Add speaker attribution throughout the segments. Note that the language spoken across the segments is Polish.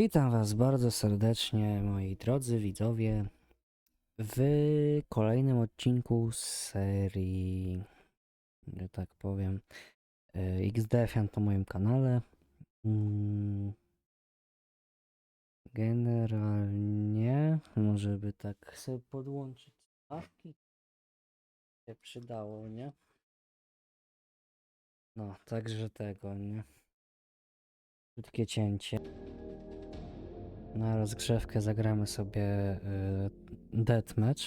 Speaker 1: Witam Was bardzo serdecznie, moi drodzy widzowie, w kolejnym odcinku serii, że tak powiem, e, XDFian na moim kanale. Mm, Generalnie, może by tak sobie podłączyć stawki, się przydało, nie? No, także tego, nie? Krótkie cięcie. Na rozgrzewkę zagramy sobie y, deathmatch.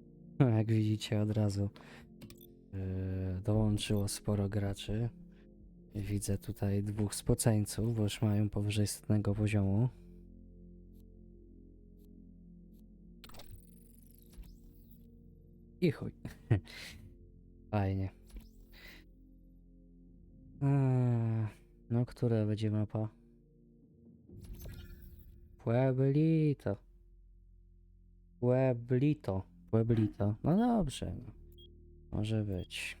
Speaker 1: Jak widzicie od razu y, dołączyło sporo graczy. Widzę tutaj dwóch spoceńców, bo już mają powyżej setnego poziomu. I chuj. Fajnie. Eee, no, która będzie mapa? Pueblito. Pueblito. Pueblito. No dobrze. No. Może być.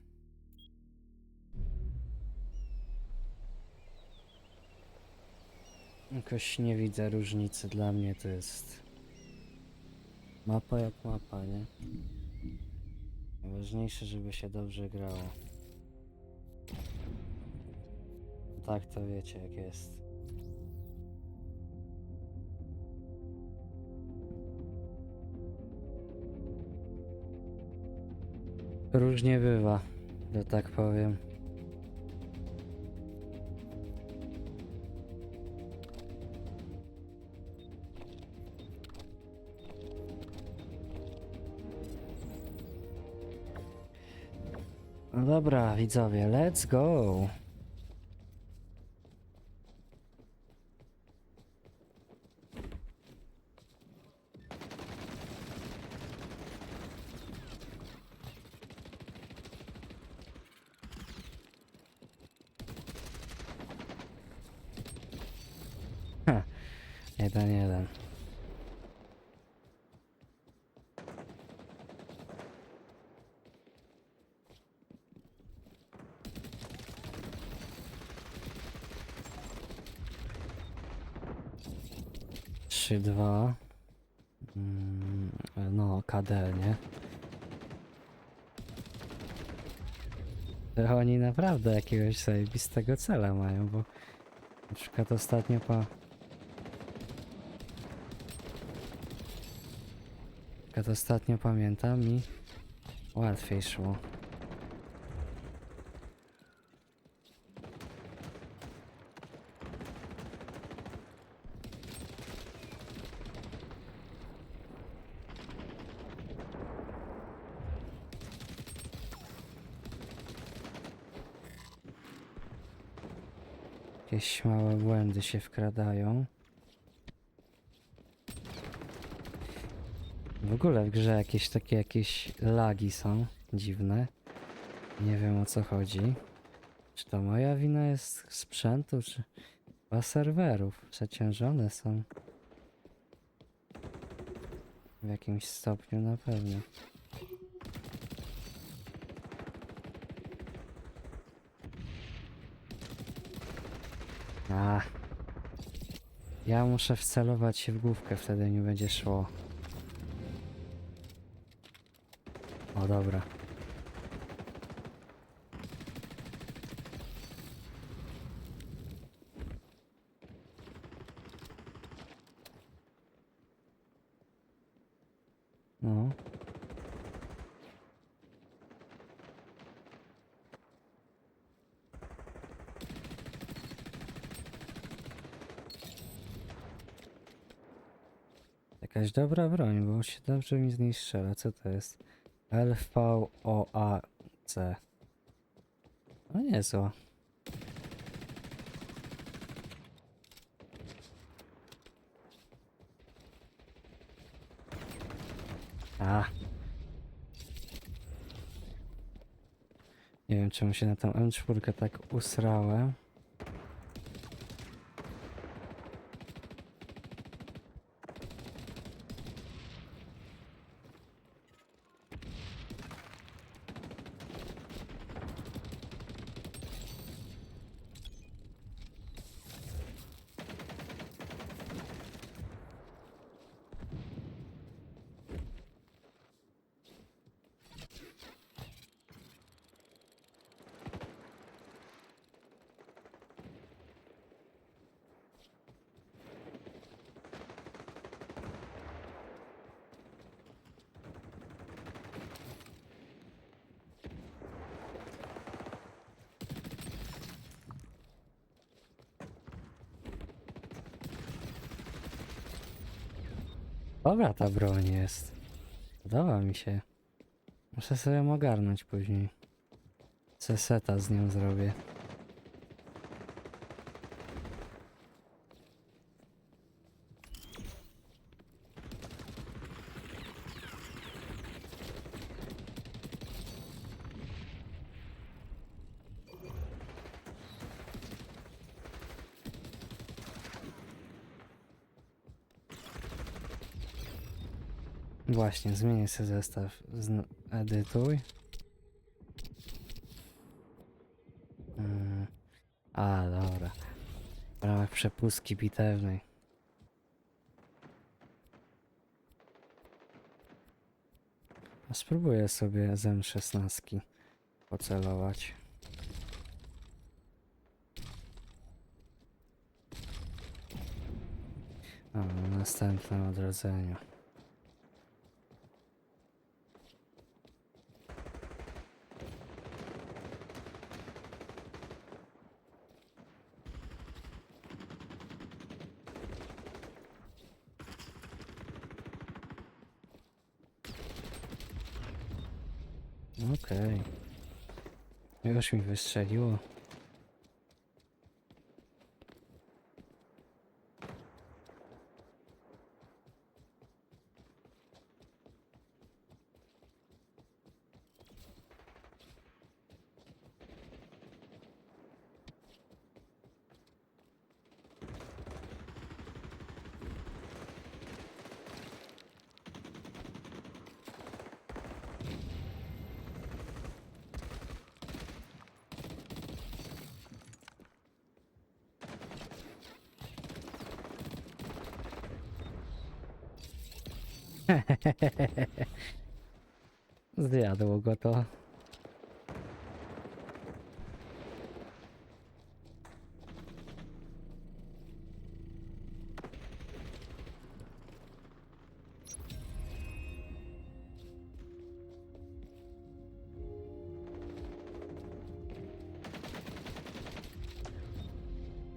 Speaker 1: Jakoś nie widzę różnicy. Dla mnie to jest mapa jak mapa, nie? Najważniejsze, żeby się dobrze grało. Tak to wiecie jak jest. Różnie bywa, że tak powiem. No dobra, widzowie, let's go. Jeden, jeden. Trzy, dwa. Mm, no, KD, nie? To Oni naprawdę jakiegoś zajebistego cela mają, bo na przykład ostatnio pa... Przykład ostatnio pamiętam i łatwiej szło. Jakieś małe błędy się wkradają. W ogóle w grze jakieś takie jakieś lagi są dziwne. Nie wiem o co chodzi. Czy to moja wina jest sprzętu, czy chyba serwerów przeciążone są. W jakimś stopniu na pewno. A. Ja muszę wcelować się w główkę, wtedy nie będzie szło. O dobra. No. Jakaś dobra broń, bo się dobrze mi z niej strzela. Co to jest? LVOAC. No niezła. A. Nie wiem czemu się na tą M4 tak usrałem. Dobra ta broń jest. Podoba mi się. Muszę sobie ją ogarnąć później. Seseta z nią zrobię. Właśnie, zmienię sobie zestaw. Zn edytuj. Mm. A, dobra. W ramach przepustki bitewnej. A Spróbuję sobie z M16 pocelować. A, następne odrodzenie. Okej. Już mi wystrzeliło. Zjadło go to.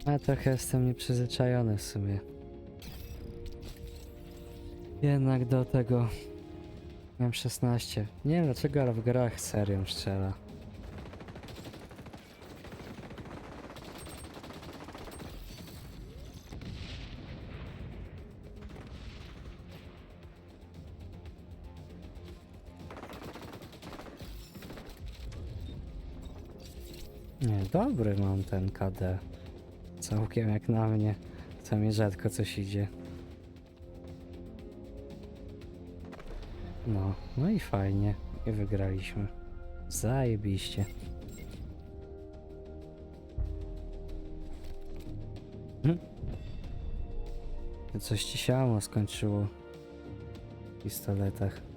Speaker 1: A trochę jestem nieprzyzwyczajony w sumie. Jednak do tego M16. Nie wiem dlaczego, ale w grach serią strzela. Nie, dobry mam ten KD. Całkiem jak na mnie. Co mi rzadko coś idzie. No, no i fajnie. I wygraliśmy. Zajebiście. Hm? Coś ci się skończyło w pistoletach.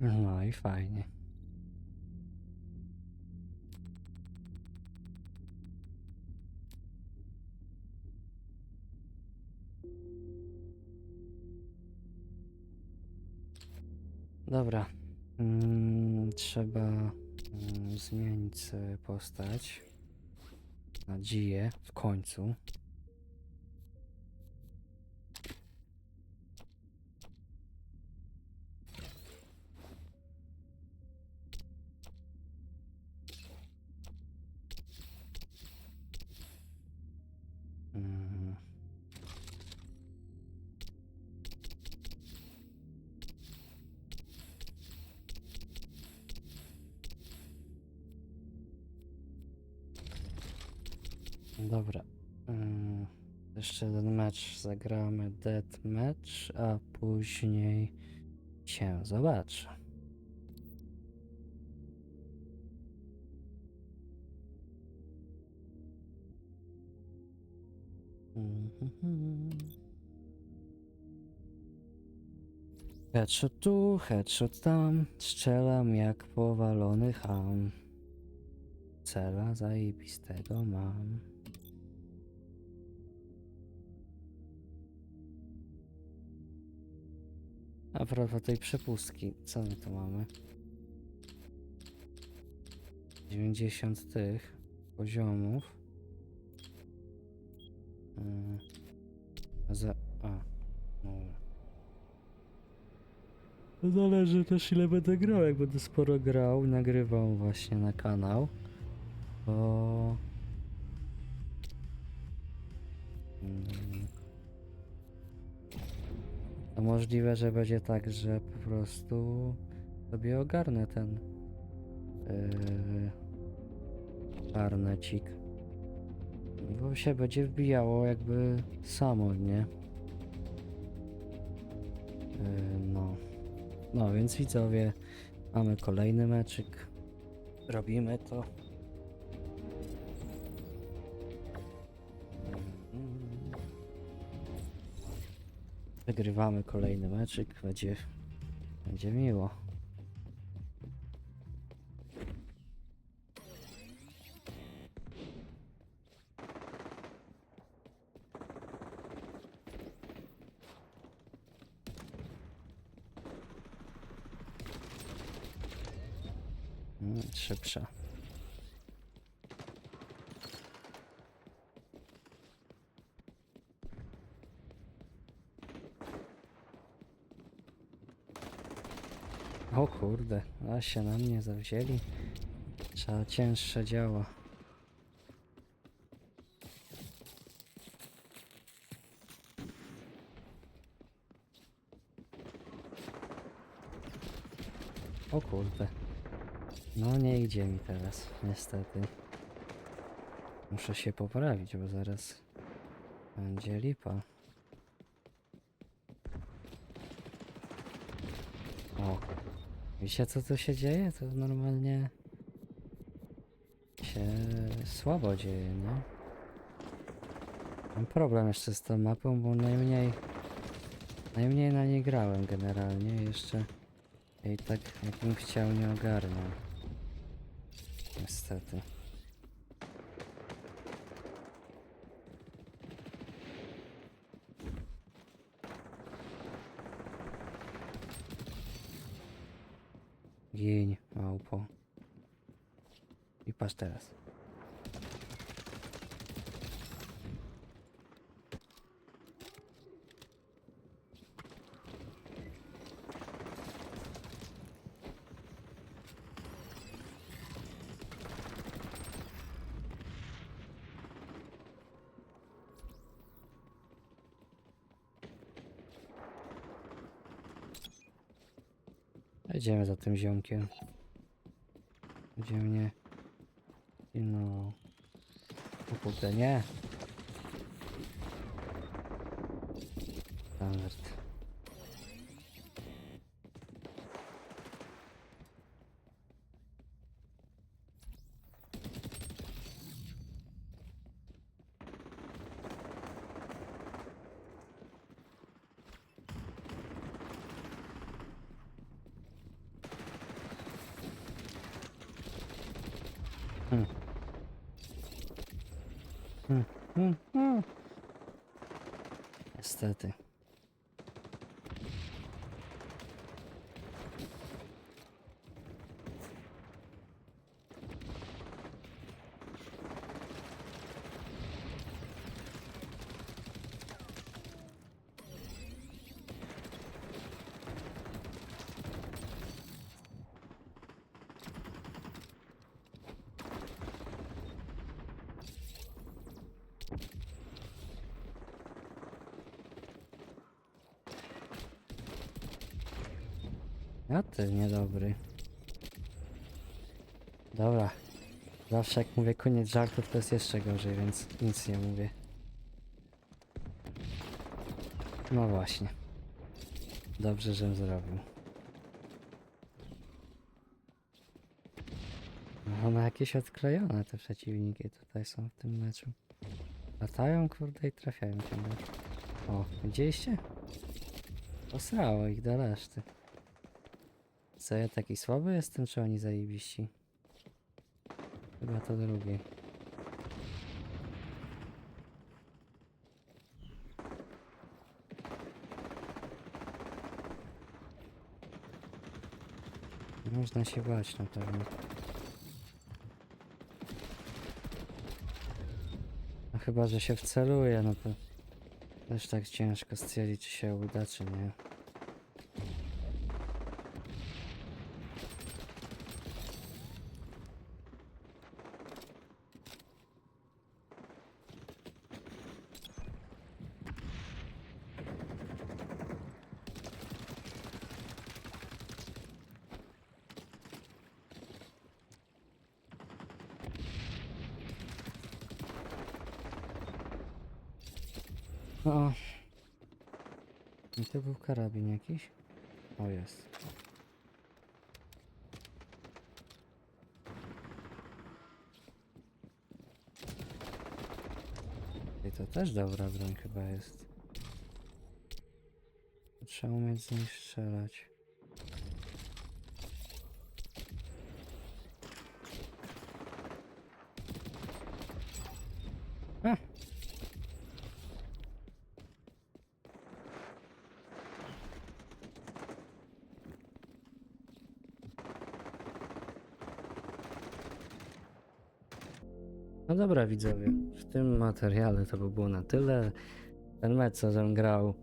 Speaker 1: No i fajnie. Dobra. Mm, trzeba mm, zmienić postać na Dziję w końcu. Dobra. Mm, Jeszcze jeden mecz zagramy death match, a później się zobaczy. Mhm. Headshot tu, headshot tam, strzelam jak powalony ham. Cela zajebistego mam. A propos tej przepustki, co my tu mamy? 90 tych poziomów. Mm. Za... A. To Zależy też ile będę grał. Jak będę sporo grał, nagrywał właśnie na kanał. Mm. To możliwe, że będzie tak, że po prostu sobie ogarnę ten yy. Bo się będzie wbijało jakby samo, nie? Yy, no. No więc widzowie, mamy kolejny meczyk. Robimy to. Wygrywamy kolejny meczyk, będzie, będzie miło. Mm, Szybsza. O kurde, a się na mnie zawzięli. Trzeba cięższe działa. O kurde. No nie idzie mi teraz, niestety. Muszę się poprawić, bo zaraz będzie lipa. O, wiecie co tu się dzieje? To normalnie się słabo dzieje, nie? Mam problem jeszcze z tą mapą, bo najmniej najmniej na nie grałem generalnie jeszcze i tak jakbym chciał nie ogarnął. Niestety. Gień, małpo. I patrz teraz. Idziemy za tym ziomkiem. Gdzie mnie... No... O kurde, nie! Hmm. Hmm, hmm, hmm. Niestety. A ty niedobry. Dobra. Zawsze jak mówię koniec żartów to jest jeszcze gorzej, więc nic nie mówię. No właśnie. Dobrze, żem zrobił. No, one jakieś odklejone te przeciwniki tutaj są w tym meczu. Latają kurde i trafiają ciągle. O, widzieliście? Posrało ich do reszty. Co ja taki słaby jestem, czy oni zajebiści? Chyba to drugie. Można się bać na pewno. No chyba, że się wceluje, no to też tak ciężko stwierdzić, czy się uda, czy nie. O. I to był karabin jakiś? O, jest. I to też dobra broń chyba jest. Trzeba umieć z niej strzelać. A, No dobra widzowie, w tym materiale to by było na tyle. Ten mecz co grał,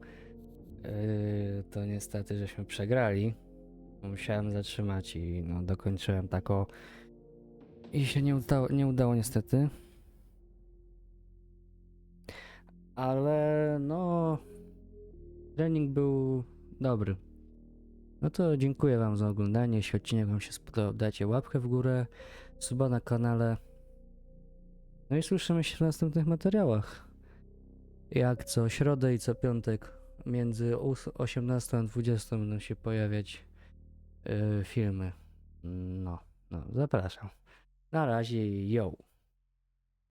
Speaker 1: yy, to niestety żeśmy przegrali. Musiałem zatrzymać i no, dokończyłem tako. I się nie udało, nie udało niestety. Ale no, trening był dobry. No to dziękuję Wam za oglądanie. Jeśli odcinek Wam się spodobał, dajcie łapkę w górę, suba na kanale. No i słyszymy się w następnych materiałach. Jak co środę i co piątek między ós- 18 a 20 będą się pojawiać yy, filmy. No, no, zapraszam. Na razie, yo.